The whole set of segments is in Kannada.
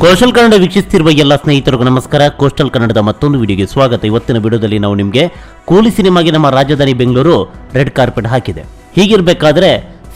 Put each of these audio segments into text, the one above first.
ಕೋಸ್ಟಲ್ ಕನ್ನಡ ವೀಕ್ಷಿಸ್ತಿರುವ ಎಲ್ಲ ಸ್ನೇಹಿತರಿಗೂ ನಮಸ್ಕಾರ. ಕೋಸ್ಟಲ್ ಕನ್ನಡದ ಮತ್ತೊಂದು ವಿಡಿಯೋಗೆ ಸ್ವಾಗತ. ಇವತ್ತಿನ ವಿಡಿಯೋದಲ್ಲಿ ನಾವು ನಿಮಗೆ ಕೂಲಿ ಸಿನಿಮಾಗೆ ನಮ್ಮ ರಾಜಧಾನಿ ಬೆಂಗಳೂರು ರೆಡ್ ಕಾರ್ಪೆಟ್ ಹಾಕಿದೆ. ಹೀಗಿರಬೇಕಾದ್ರೆ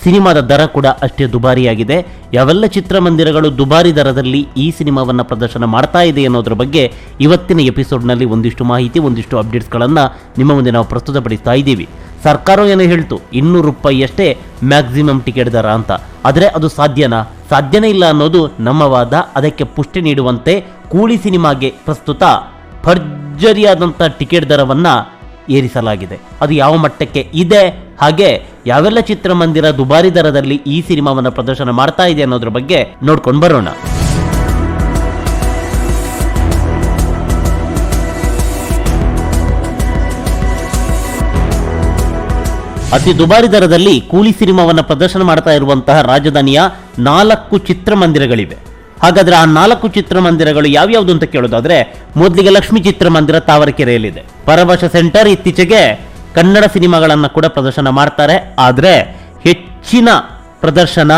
ಸಿನಿಮಾದ ದರ ಕೂಡ ಅಷ್ಟೇ ದುಬಾರಿಯಾಗಿದೆ. ಯಾವೆಲ್ಲ ಚಿತ್ರಮಂದಿರಗಳು ದುಬಾರಿ ದರದಲ್ಲಿ ಈ ಸಿನಿಮಾವನ್ನು ಪ್ರದರ್ಶನ ಮಾಡ್ತಾ ಇದೆ ಅನ್ನೋದ್ರ ಬಗ್ಗೆ ಇವತ್ತಿನ ಎಪಿಸೋಡ್ನಲ್ಲಿ ಒಂದಿಷ್ಟು ಮಾಹಿತಿ, ಒಂದಿಷ್ಟು ಅಪ್ಡೇಟ್ಸ್ಗಳನ್ನು ನಿಮ್ಮ ಮುಂದೆ ನಾವು ಪ್ರಸ್ತುತಪಡಿಸ್ತಾ ಇದ್ದೀವಿ. ಸರ್ಕಾರ ಏನೋ ಹೇಳ್ತು, ಇನ್ನೂರು ರೂಪಾಯಿಯಷ್ಟೇ ಮ್ಯಾಕ್ಸಿಮಮ್ ಟಿಕೆಟ್ ದರ ಅಂತ. ಆದರೆ ಅದು ಸಾಧ್ಯನಾ? ಸಾಧ್ಯನೇ ಇಲ್ಲ ಅನ್ನೋದು ನಮ್ಮ ವಾದ, ಅದಕ್ಕೆ ಪುಷ್ಟಿ ನೀಡುವಂತೆ ಕೂಲಿ ಸಿನಿಮಾಗೆ ಪ್ರಸ್ತುತ ಭರ್ಜರಿಯಾದಂಥ ಟಿಕೆಟ್ ದರವನ್ನು ಏರಿಸಲಾಗಿದೆ. ಅದು ಯಾವ ಮಟ್ಟಕ್ಕೆ ಇದೆ, ಹಾಗೆ ಯಾವೆಲ್ಲ ಚಿತ್ರಮಂದಿರ ದುಬಾರಿ ದರದಲ್ಲಿ ಈ ಸಿನಿಮಾವನ್ನು ಪ್ರದರ್ಶನ ಮಾಡ್ತಾ ಇದೆ ಅನ್ನೋದ್ರ ಬಗ್ಗೆ ನೋಡ್ಕೊಂಡು ಬರೋಣ. ಅತಿ ದುಬಾರಿ ದರದಲ್ಲಿ ಕೂಲಿ ಸಿನಿಮಾವನ್ನು ಪ್ರದರ್ಶನ ಮಾಡ್ತಾ ಇರುವಂತಹ ರಾಜಧಾನಿಯ ನಾಲ್ಕು ಚಿತ್ರಮಂದಿರಗಳಿವೆ. ಹಾಗಾದ್ರೆ ಆ ನಾಲ್ಕು ಚಿತ್ರಮಂದಿರಗಳು ಯಾವ್ಯಾವುದು ಅಂತ ಕೇಳೋದಾದ್ರೆ, ಮೊದಲಿಗೆ ಲಕ್ಷ್ಮಿ ಚಿತ್ರಮಂದಿರ ತಾವರೆಕೆರೆಯಲ್ಲಿದೆ. ಪರಭಾಷಾ ಸೆಂಟರ್ ಇತ್ತೀಚೆಗೆ ಕನ್ನಡ ಸಿನಿಮಾಗಳನ್ನ ಕೂಡ ಪ್ರದರ್ಶನ ಮಾಡ್ತಾರೆ. ಆದರೆ ಹೆಚ್ಚಿನ ಪ್ರದರ್ಶನ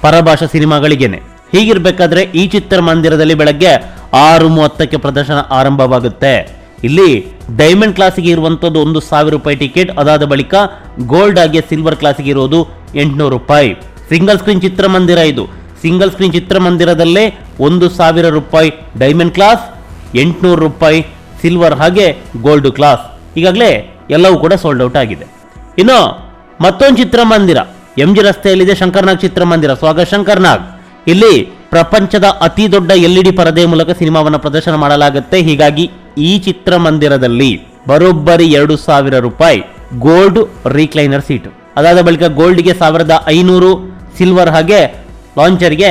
ಪರಭಾಷಾ ಸಿನಿಮಾಗಳಿಗೇನೆ. ಹೀಗಿರಬೇಕಾದ್ರೆ ಈ ಚಿತ್ರಮಂದಿರದಲ್ಲಿ ಬೆಳಗ್ಗೆ ಆರು ಮೂವತ್ತಕ್ಕೆ ಪ್ರದರ್ಶನ ಆರಂಭವಾಗುತ್ತೆ. ಇಲ್ಲಿ ಡೈಮಂಡ್ ಕ್ಲಾಸಿಗೆ ಇರುವಂಥದ್ದು ಒಂದು ಸಾವಿರ ರೂಪಾಯಿ ಟಿಕೆಟ್, ಅದಾದ ಬಳಿಕ ಗೋಲ್ಡ್ ಆಗಿ ಸಿಲ್ವರ್ ಕ್ಲಾಸಿಗೆ ಇರೋದು ಎಂಟುನೂರು ರೂಪಾಯಿ. ಸಿಂಗಲ್ ಸ್ಕ್ರೀನ್ ಚಿತ್ರಮಂದಿರ ಇದು. ಸಿಂಗಲ್ ಸ್ಕ್ರೀನ್ ಚಿತ್ರಮಂದಿರದಲ್ಲೇ ಒಂದು ಸಾವಿರ ರೂಪಾಯಿ ಡೈಮಂಡ್ ಕ್ಲಾಸ್ ಎಂಟುನೂರು ರೂಪಾಯಿ ಸಿಲ್ವರ್ ಹಾಗೆ ಗೋಲ್ಡ್ ಕ್ಲಾಸ್ ಈಗಾಗಲೇ ಎಲ್ಲವೂ ಕೂಡ ಸೋಲ್ಡ್ ಔಟ್ ಆಗಿದೆ. ಇನ್ನು ಮತ್ತೊಂದು ಚಿತ್ರಮಂದಿರ. ಎಂ ಜಿ ರಸ್ತೆಯಲ್ಲಿದೆ ಶಂಕರ್ನಾಗ್ ಚಿತ್ರಮಂದಿರ. ಸ್ವಾಗತ ಶಂಕರ್ನಾಗ್. ಇಲ್ಲಿ ಪ್ರಪಂಚದ ಅತಿ ದೊಡ್ಡ ಎಲ್ ಇ ಡಿ ಪರದೆ ಮೂಲಕ ಸಿನಿಮಾವನ್ನು ಪ್ರದರ್ಶನ ಮಾಡಲಾಗುತ್ತೆ. ಹೀಗಾಗಿ ಈ ಚಿತ್ರಮಂದಿರದಲ್ಲಿ ಬರೋಬ್ಬರಿ ಎರಡು ಸಾವಿರ ರೂಪಾಯಿ. ಗೋಲ್ಡ್ ರೀಕ್ಲೈನರ್ ಸೀಟು ಅದಾದ ಬಳಿಕ ಗೋಲ್ಡ್ಗೆ ಸಾವಿರದ ಐನೂರು ಸಿಲ್ವರ್ ಹಾಗೆ ಲಾಂಚರ್ಗೆ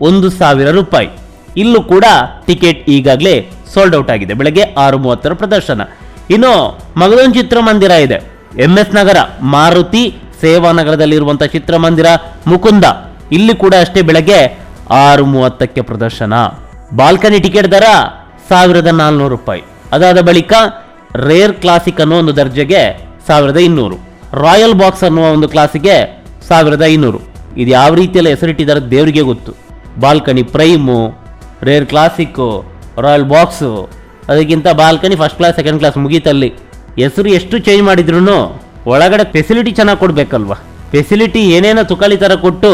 ಒಂದು ಸಾವಿರ ರೂಪಾಯಿ. ಇಲ್ಲೂ ಕೂಡ ಟಿಕೆಟ್ ಈಗಾಗಲೇ ಸೋಲ್ಡ್ ಔಟ್ ಆಗಿದೆ. ಬೆಳಗ್ಗೆ ಆರು ಮೂವತ್ತರ ಪ್ರದರ್ಶನ. ಇನ್ನು ಮಗದೊಂದು ಚಿತ್ರಮಂದಿರ ಇದೆ. ಎಂ ಎಸ್ ನಗರ, ಮಾರುತಿ ಸೇವಾನಗರದಲ್ಲಿರುವಂಥ ಚಿತ್ರಮಂದಿರ ಮುಕುಂದ. ಇಲ್ಲಿ ಕೂಡ ಅಷ್ಟೇ ಬೆಳಗ್ಗೆ ಆರು ಮೂವತ್ತಕ್ಕೆ ಪ್ರದರ್ಶನ. ಬಾಲ್ಕನಿ ಟಿಕೆಟ್ ದರ ಸಾವಿರದ ನಾಲ್ನೂರು ರೂಪಾಯಿ. ಅದಾದ ಬಳಿಕ ರೇರ್ ಕ್ಲಾಸಿಕ್ ಅನ್ನೋ ಒಂದು ದರ್ಜೆಗೆ ಸಾವಿರದ ಇನ್ನೂರು. ರಾಯಲ್ ಬಾಕ್ಸ್ ಅನ್ನುವ ಒಂದು ಕ್ಲಾಸಿಗೆ ಸಾವಿರದ ಐನೂರು ಇದು ಯಾವ ರೀತಿಯಲ್ಲಿ ಹೆಸರಿಟ್ಟಿದ್ದಾರೆ ದೇವರಿಗೆ ಗೊತ್ತು. Balcony prime rear classic royal box ಅದಕ್ಕಿಂತ balcony first class second class ಮುಗೀತಲ್ಲಿ. ಹೆಸರು ಎಷ್ಟು ಚೇಂಜ್ ಮಾಡಿದ್ರು ಒಳಗಡೆ ಫೆಸಿಲಿಟಿ ಚೆನ್ನಾಗಿ ಕೊಡಬೇಕಲ್ವಾ. ಫೆಸಿಲಿಟಿ ಏನೇನೋ ತುಕಾಲಿ ಥರ ಕೊಟ್ಟು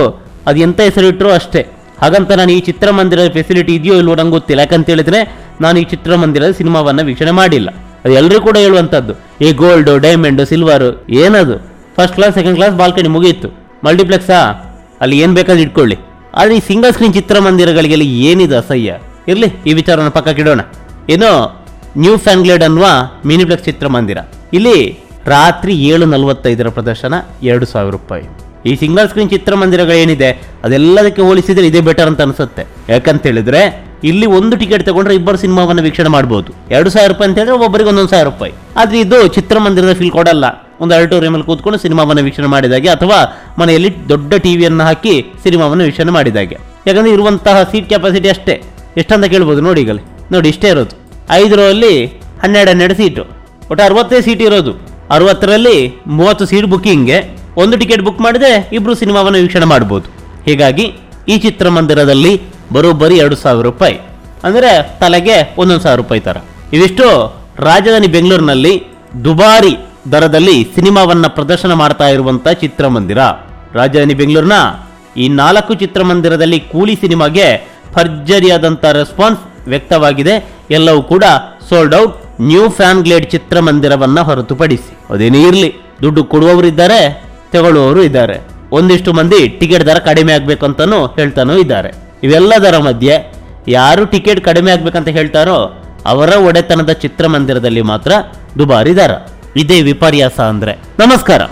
ಅದು ಎಂತ ಹೆಸರಿಟ್ಟರು ಅಷ್ಟೇ. ಹಾಗಂತ ನಾನು ಈ ಚಿತ್ರಮಂದಿರದ ಫೆಸಿಲಿಟಿ ಇದೆಯೋ ಇಲ್ವೋ ನಂಗೆ ಗೊತ್ತಿಲ್ಲ. ಯಾಕಂತ ಹೇಳಿದ್ರೆ ನಾನು ಈ ಚಿತ್ರಮಂದಿರದ ಸಿನಿಮಾವನ್ನು ವೀಕ್ಷಣೆ ಮಾಡಿಲ್ಲ. ಅದು ಎಲ್ಲರೂ ಕೂಡ ಹೇಳುವಂಥದ್ದು. ಈ ಗೋಲ್ಡು ಡೈಮಂಡು ಸಿಲ್ವರು ಏನದು? First class second class balcony ಮುಗಿಯಿತು. ಮಲ್ಟಿಪ್ಲೆಕ್ಸಾ ಅಲ್ಲಿ ಏನು ಬೇಕಾದ್ರೂ ಇಟ್ಕೊಳ್ಳಿ. ಆದರೆ ಈ ಸಿಂಗಲ್ ಸ್ಕ್ರೀನ್ ಚಿತ್ರಮಂದಿರಗಳಿಗೆಲ್ಲ ಏನಿದೆ ಅಸಹ್ಯ? ಇರಲಿ, ಈ ವಿಚಾರನ ಪಕ್ಕಕ್ಕಿಡೋಣ ಏನೋ ನ್ಯೂ ಫ್ಯಾನ್ಗ್ಲೇಡ್ ಅನ್ನುವ ಮಿನಿಪ್ಲೆಕ್ಸ್ ಚಿತ್ರಮಂದಿರ. ಇಲ್ಲಿ ರಾತ್ರಿ ಏಳು ನಲವತ್ತೈದರ ಪ್ರದರ್ಶನ ಎರಡು ಸಾವಿರ ರೂಪಾಯಿ. ಈ ಸಿಂಗಲ್ ಸ್ಕ್ರೀನ್ ಚಿತ್ರಮಂದಿರಗಳೇನಿದೆ, ಅದೆಲ್ಲದಕ್ಕೆ ಹೋಲಿಸಿದರೆ ಇದೇ ಬೆಟರ್ ಅಂತ ಅನಿಸುತ್ತೆ. ಯಾಕಂತ ಹೇಳಿದ್ರೆ ಇಲ್ಲಿ ಒಂದು ಟಿಕೆಟ್ ತಗೊಂಡ್ರೆ ಇಬ್ಬರು ಸಿನಿಮಾವನ್ನು ವೀಕ್ಷಣೆ ಮಾಡಬಹುದು ಎರಡು ಸಾವಿರ ರೂಪಾಯಿ ಅಂತ ಹೇಳಿದ್ರೆ ಒಬ್ಬರಿಗೆ ಒಂದೊಂದು ಸಾವಿರ ರೂಪಾಯಿ. ಆದ್ರೆ ಇದು ಚಿತ್ರಮಂದಿರದ ಫೀಲ್ ಕೊಡಲ್ಲ. ಒಂದು ಆಡಿಟೋರಿಯಮಲ್ಲಿ ಕೂತ್ಕೊಂಡು ಸಿನಿಮಾವನ್ನು ವೀಕ್ಷಣೆ ಮಾಡಿದಾಗೆ ಅಥವಾ ಮನೆಯಲ್ಲಿ ದೊಡ್ಡ ಟಿವಿಯನ್ನು ಹಾಕಿ ಸಿನಿಮಾವನ್ನು ವೀಕ್ಷಣೆ ಮಾಡಿದಾಗೆ. ಯಾಕಂದ್ರೆ ಇರುವಂತಹ ಸೀಟ್ ಕೆಪಾಸಿಟಿ ಅಷ್ಟೇ. ಎಷ್ಟಂತ ಕೇಳ್ಬೋದು ನೋಡಿ ಈಗಲೇ. ನೋಡಿ ಇಷ್ಟೇ ಇರೋದು. ಐದು ರೋ ಅಲ್ಲಿ ಹನ್ನೆರಡು ಹನ್ನೆರಡು ಸೀಟು ಒಟ್ಟು ಅರವತ್ತೇ ಸೀಟ್ ಇರೋದು. ಅರವತ್ತರಲ್ಲಿ ಮೂವತ್ತು ಸೀಟ್ ಬುಕ್ಕಿಂಗ್ಗೆ ಒಂದು ಟಿಕೆಟ್ ಬುಕ್ ಮಾಡಿದ್ರೆ ಇಬ್ಬರು ಸಿನಿಮಾವನ್ನು ವೀಕ್ಷಣೆ ಮಾಡ್ಬೋದು. ಹೀಗಾಗಿ ಈ ಚಿತ್ರಮಂದಿರದಲ್ಲಿ ಬರೋಬ್ಬರಿ ಎರಡು ಸಾವಿರ ರೂಪಾಯಿ. ಅಂದರೆ ತಲೆಗೆ ಒಂದೊಂದು ಸಾವಿರ ರೂಪಾಯಿ ಥರ ಇವಿಷ್ಟು ರಾಜಧಾನಿ ಬೆಂಗಳೂರಿನಲ್ಲಿ ದುಬಾರಿ ದರದಲ್ಲಿ ಸಿನಿಮಾವನ್ನು ಪ್ರದರ್ಶನ ಮಾಡ್ತಾ ಇರುವಂಥ ಚಿತ್ರಮಂದಿರ. ರಾಜಧಾನಿ ಬೆಂಗಳೂರಿನ ಈ ನಾಲ್ಕು ಚಿತ್ರಮಂದಿರದಲ್ಲಿ ಕೂಲಿ ಸಿನಿಮಾಗೆ ಭರ್ಜರಿಯಾದಂಥ ರೆಸ್ಪಾನ್ಸ್ ವ್ಯಕ್ತವಾಗಿದೆ. ಎಲ್ಲವೂ ಕೂಡ sold out new fan glade ಚಿತ್ರಮಂದಿರವನ್ನು ಹೊರತುಪಡಿಸಿ. ಅದೇನೇ ಇರಲಿ, ದುಡ್ಡು ಕೊಡುವವರು ಇದ್ದಾರೆ ತಗೊಳ್ಳುವವರು ಇದ್ದಾರೆ. ಒಂದಿಷ್ಟು ಮಂದಿ ಟಿಕೆಟ್ ದರ ಕಡಿಮೆ ಆಗಬೇಕು ಅಂತಲೂ ಹೇಳ್ತಾನೂ ಇದ್ದಾರೆ. ಇವೆಲ್ಲದರ ಮಧ್ಯೆ ಯಾರು ಟಿಕೆಟ್ ಕಡಿಮೆ ಆಗ್ಬೇಕಂತ ಹೇಳ್ತಾರೋ ಅವರ ಒಡೆತನದ ಚಿತ್ರಮಂದಿರದಲ್ಲಿ ಮಾತ್ರ ದುಬಾರಿ ದರ. ಇದೇ ವಿಪರ್ಯಾಸ ಅಂದ್ರೆ. ನಮಸ್ಕಾರ.